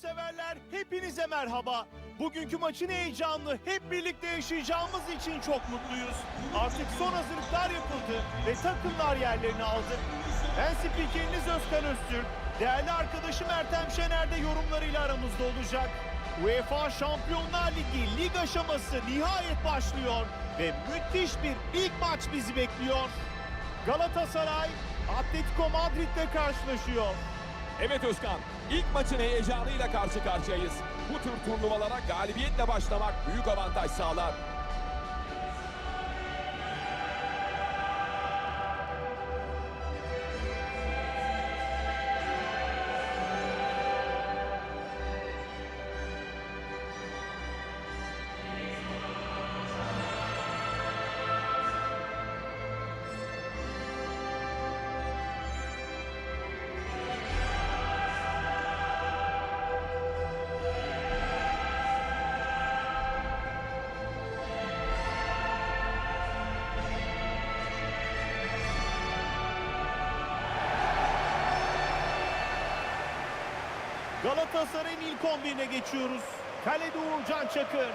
severler hepinize merhaba. Bugünkü maçın heyecanını hep birlikte yaşayacağımız için çok mutluyuz. Artık son hazırlıklar yapıldı ve takımlar yerlerini aldı. Ben spikeriniz Özkan Öztürk. Değerli arkadaşım Ertem Şener de yorumlarıyla aramızda olacak. UEFA Şampiyonlar Ligi lig aşaması nihayet başlıyor ve müthiş bir ilk maç bizi bekliyor. Galatasaray Atletico Madrid'le karşılaşıyor. Evet Özkan, ilk maçın heyecanıyla karşı karşıyayız. Bu tür turnuvalara galibiyetle başlamak büyük avantaj sağlar. Galatasaray'ın ilk 11'ine geçiyoruz. Kalede Uğurcan Çakır,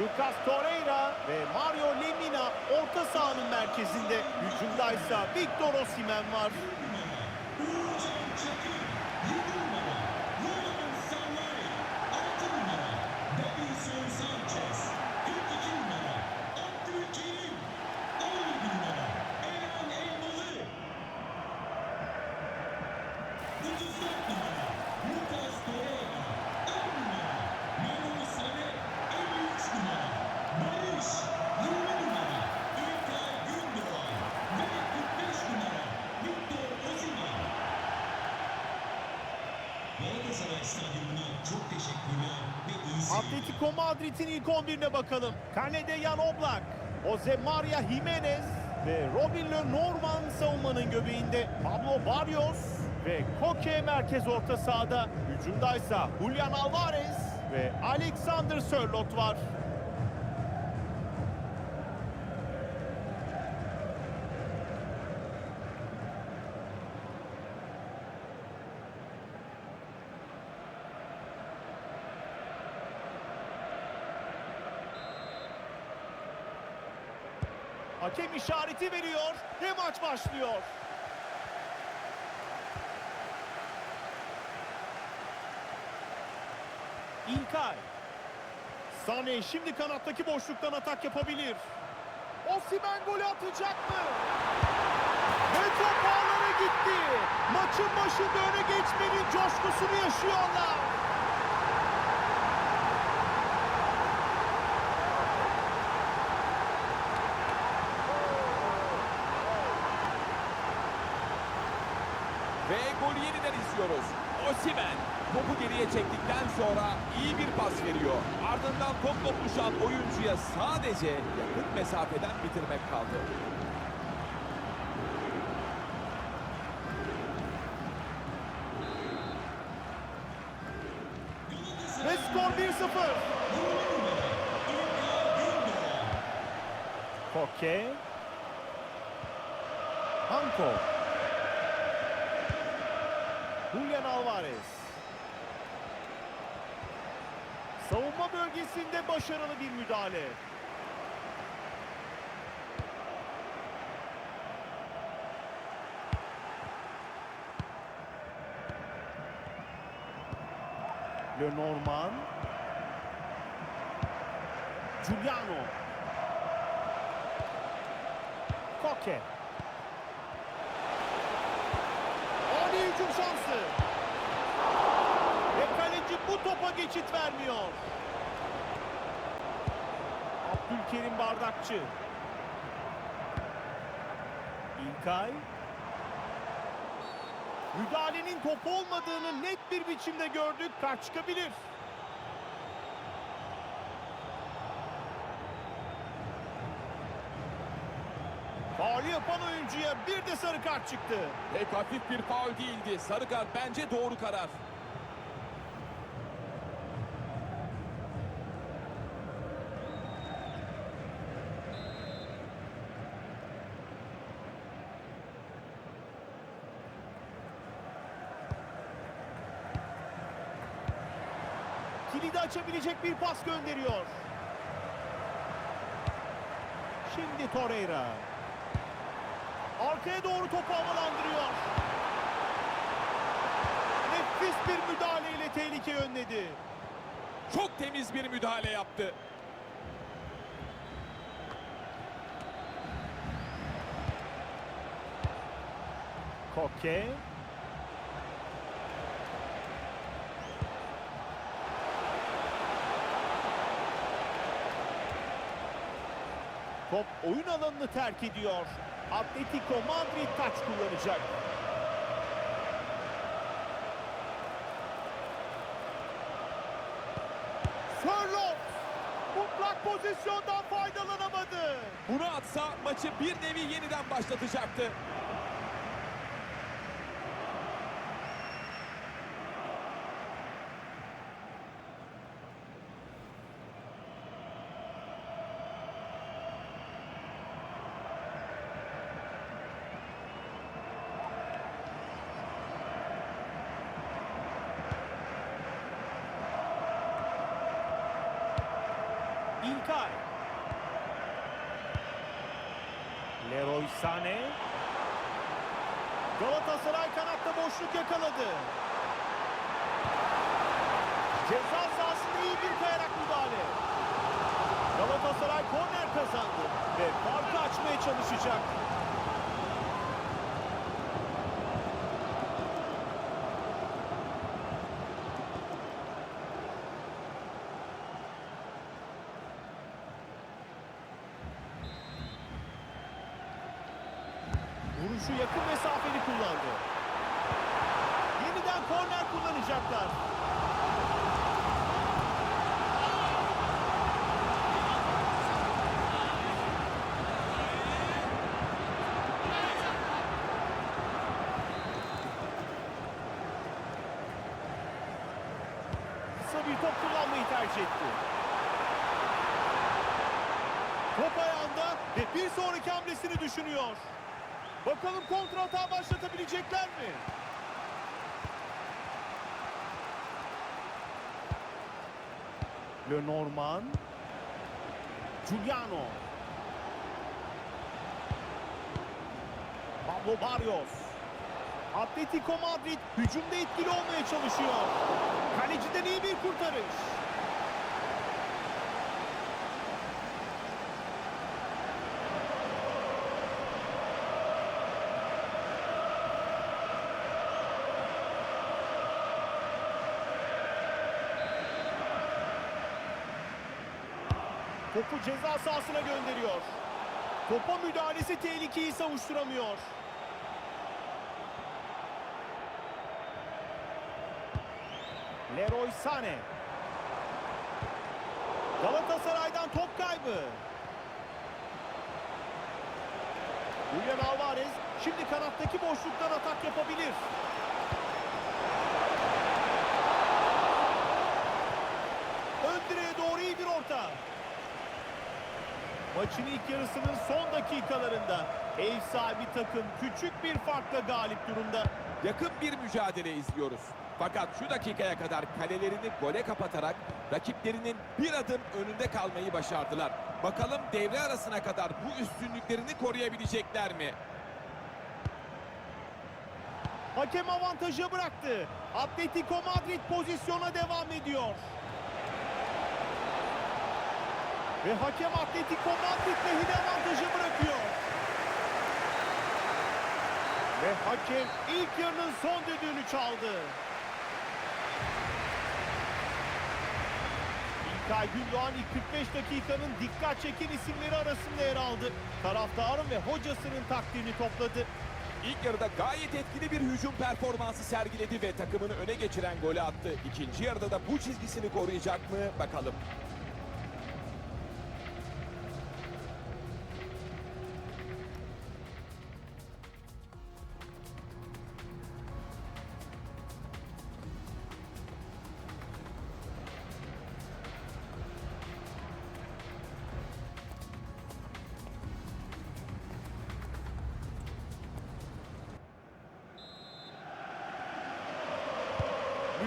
Lucas Torreira ve Mario Lemina orta sahanın merkezinde. Hücumdaysa Victor Osimhen var. Atletico Madrid'in ilk 11'ine bakalım. Kalede Jan Oblak, Jose Maria Jimenez ve Robin Norman savunmanın göbeğinde. Pablo Barrios ve Koke merkez orta sahada. Hücumdaysa Julian Alvarez ve Alexander Sörloth var. Hakem işareti veriyor ve maç başlıyor. İlkay. Sane şimdi kanattaki boşluktan atak yapabilir. Osimhen golü atacak mı? Ve top gitti. Maçın başında öne geçmenin coşkusunu yaşıyorlar. Ve golü izliyoruz. Osimhen topu geriye çektikten sonra iyi bir pas veriyor. Ardından top topluşan oyuncuya sadece yakın mesafeden bitirmek kaldı. Ve skor 1-0. Koke. Hanko. Alvarez. Savunma bölgesinde başarılı bir müdahale. Lenormand. Giuliano. Koke. Ani hücum şansı. Ve kaleci bu topa geçit vermiyor. Abdülkerim Bardakçı. İlkay. Müdahalenin top olmadığını net bir biçimde gördük. Kart çıkabilir. Faulü yapan oyuncuya bir de sarı kart çıktı. Pek hafif bir faul değildi. Sarı kart bence doğru karar. Açabilecek bir pas gönderiyor. Şimdi Torreira. Arkaya doğru topu havalandırıyor. Nefis bir müdahaleyle tehlike önledi. Çok temiz bir müdahale yaptı. Koke. Top oyun alanını terk ediyor. Atletico Madrid taç kullanacak. Sörloth mutlak pozisyondan faydalanamadı. Bunu atsa maçı bir nevi yeniden başlatacaktı. İlkay. Leroy Sané. Galatasaray kanatta boşluk yakaladı. Ceza sahasında iyi bir kayarak müdahale. Galatasaray korner kazandı ve farkı açmaya çalışacak. Vuruşu yakın mesafeli kullandı. Yeniden korner kullanacaklar. Kısa bir top kullanmayı tercih etti. Top ayağında ve bir sonraki hamlesini düşünüyor. Bakalım kontra hata başlatabilecekler mi? Lenormand. Giuliano. Pablo Barrios. Atletico Madrid hücumda etkili olmaya çalışıyor. Kaleciden iyi bir kurtarış. Topu ceza sahasına gönderiyor. Topa müdahalesi tehlikeyi savuşturamıyor. Leroy Sané. Galatasaray'dan top kaybı. Julian Alvarez şimdi kanattaki boşluktan atak yapabilir. Ön doğru iyi bir orta. Maçın ilk yarısının son dakikalarında ev sahibi takım küçük bir farkla galip durumda. Yakın bir mücadele izliyoruz. Fakat şu dakikaya kadar kalelerini gole kapatarak rakiplerinin bir adım önünde kalmayı başardılar. Bakalım devre arasına kadar bu üstünlüklerini koruyabilecekler mi? Hakem avantajı bıraktı. Atletico Madrid pozisyona devam ediyor. Ve hakem Atletico Madrid lehine avantajı bırakıyor. Ve hakem ilk yarının son düdüğünü çaldı. İlkay Gündoğan ilk 45 dakikanın dikkat çeken isimleri arasında yer aldı. Taraftarın ve hocasının takdirini topladı. İlk yarıda gayet etkili bir hücum performansı sergiledi ve takımını öne geçiren golü attı. İkinci yarıda da bu çizgisini koruyacak mı bakalım.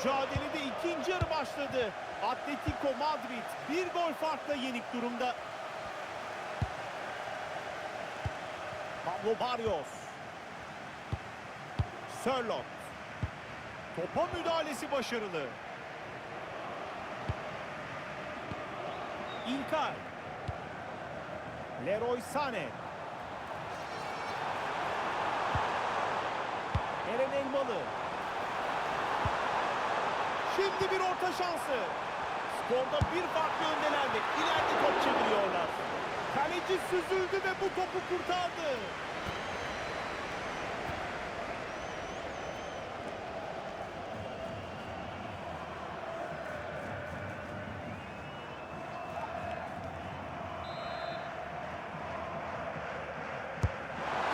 Mücadelede ikinci yarı başladı. Atletico Madrid bir gol farkla yenik durumda. Pablo Barrios. Sörloth. Topa müdahalesi başarılı. İlkay. Leroy Sané. Eren Elmalı. Şimdi bir orta şansı. Skorda bir farklı öndelerle ileride top çeviriyorlar. Kaleci süzüldü ve bu topu kurtardı.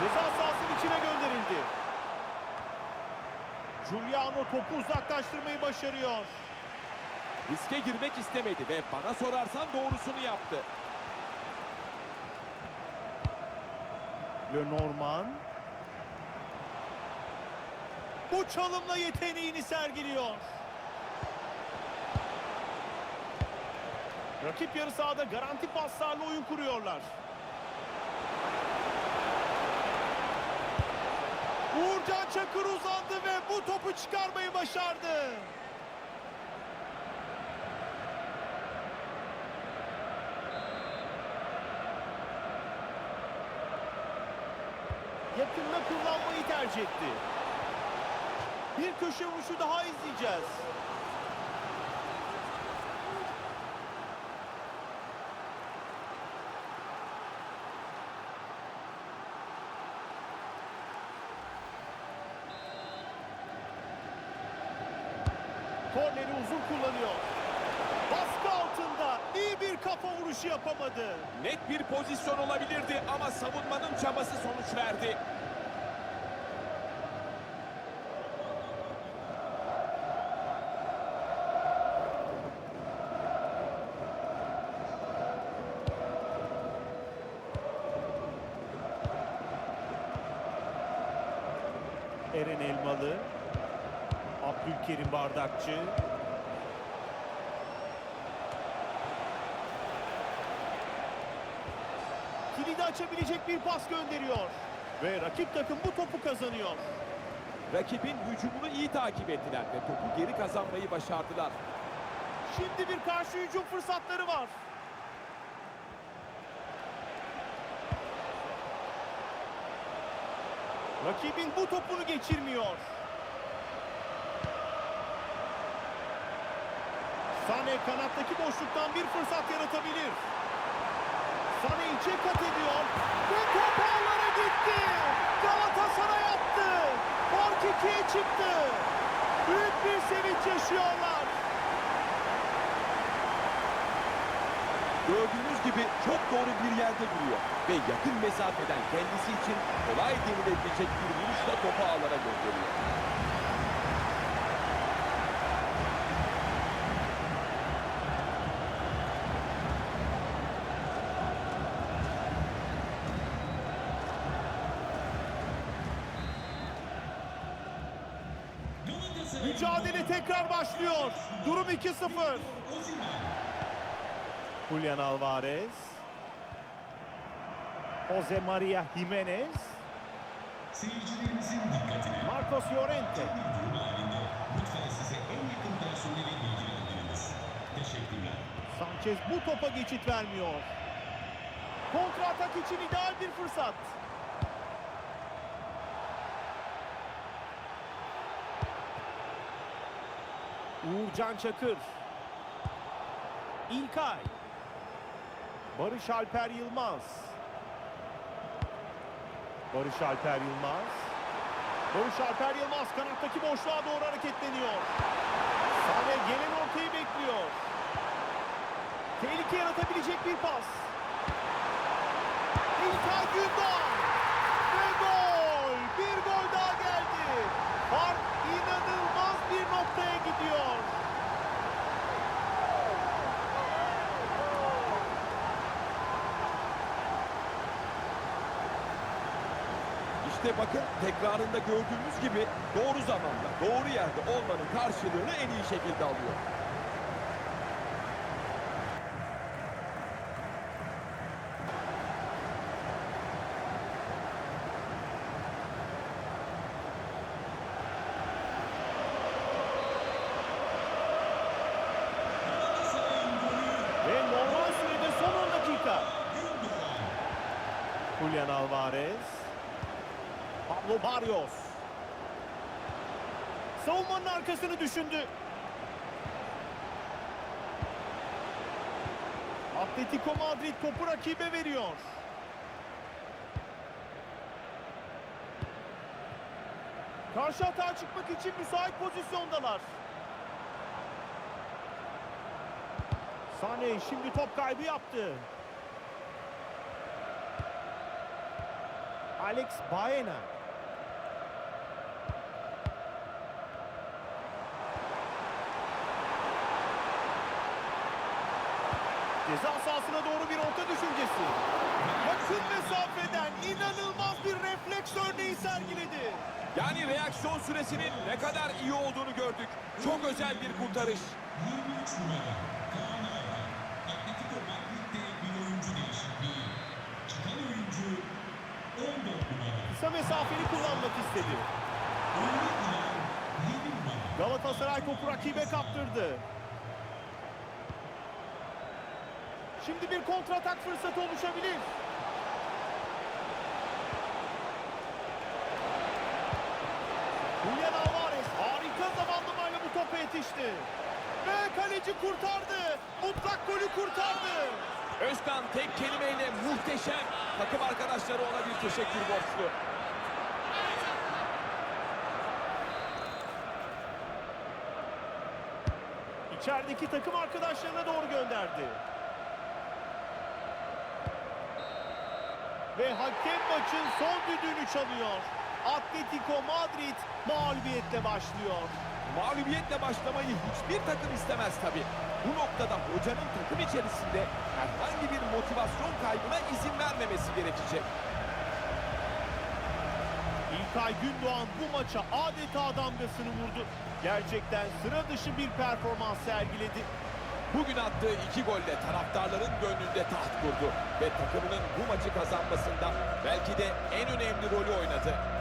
Ceza sahasının Giuliano topu uzaklaştırmayı başarıyor. Riske girmek istemedi ve bana sorarsan doğrusunu yaptı. Lenormand. Bu çalımla yeteneğini sergiliyor. Rakip yarı sahada garanti paslarla oyun kuruyorlar. Uğurcan Çakır uzandı ve bu topu çıkarmayı başardı. yakında kullanmayı tercih etti. Bir köşe vuruşu daha izleyeceğiz. Korneri uzun kullanıyor. Baskı altında iyi bir kafa vuruşu yapamadı. Net bir pozisyon olabilirdi ama savunmanın çabası sonuç verdi. Eren Elmalı, Abdülkerim Bardakçı. Kilidi açabilecek bir pas gönderiyor. Ve rakip takım bu topu kazanıyor. Rakibin hücumunu iyi takip ettiler ve topu geri kazanmayı başardılar. Şimdi bir karşı hücum fırsatları var. Rakibin bu topunu geçirmiyor. Sane kanattaki boşluktan bir fırsat yaratabilir. Sane içe kat ediyor ve top ağlara gitti. Galatasaray attı. Fark ikiye çıktı. Büyük bir sevinç yaşıyorlar. Gördüğünüz gibi çok doğru bir yerde duruyor ve yakın mesafeden kendisi için kolay denilebilecek bir vuruşla topu ağlara gönderiyor. Mücadele tekrar başlıyor. Durum 2-0. Osimhen. Julian Alvarez. Jose Maria Jimenez. Seyircilerimizin dikkatine. Marcos Llorente. Lütfen size en yakın personeli bilgilendiriniz. Teşekkürler. Sanchez bu topa geçit vermiyor. Kontra atak için ideal bir fırsat. Uğurcan Çakır. İlkay. Barış Alper Yılmaz. Barış Alper Yılmaz. Barış Alper Yılmaz kanattaki boşluğa doğru hareketleniyor. Sane gelen ortayı bekliyor. Tehlike yaratabilecek bir pas. İlkay Gündoğan. Ve gol. Bir gol daha geldi. Fark inanılmaz bir noktaya gidiyor. İşte bakın tekrarında gördüğümüz gibi doğru zamanda, doğru yerde olmanın karşılığını en iyi şekilde alıyor. Ve normal sürede son 10 dakika. Julian Alvarez. Pablo Barrios. Savunmanın arkasını düşündü. Atletico Madrid topu rakibe veriyor. Karşı hata çıkmak için müsait pozisyondalar. Sane şimdi top kaybı yaptı. Alex Baena. Ceza sahasına doğru bir orta düşüncesi. Yakın mesafeden inanılmaz bir refleks örneği sergiledi. Yani reaksiyon süresinin ne kadar iyi olduğunu gördük. Çok özel bir kurtarış. 23 numara Kaan Ayhan. Atletico Madrid'de bir oyuncu değişikliği. Çıkan oyuncu 14 numara. Kısa mesafeli kullanmak istedi. Oyuna giren 7 numara. Galatasaray topu rakibe kaptırdı. Şimdi bir kontratak fırsatı oluşabilir. Julian Alvarez harika zamanlamayla bu topa yetişti. Ve kaleci kurtardı. Mutlak golü kurtardı. Özkan tek kelimeyle muhteşem. Takım arkadaşları ona bir teşekkür borçlu. İçerideki takım arkadaşlarına doğru gönderdi. Ve hakem maçın son düdüğünü çalıyor. Atletico Madrid mağlubiyetle başlıyor. Mağlubiyetle başlamayı hiçbir takım istemez tabii. Bu noktada hocanın takım içerisinde herhangi bir motivasyon kaybına izin vermemesi gerekecek. İlkay Gündoğan bu maça adeta damgasını vurdu. Gerçekten sıra dışı bir performans sergiledi. Bugün attığı iki golle taraftarların gönlünde taht kurdu ve takımının bu maçı kazanmasında belki de en önemli rolü oynadı.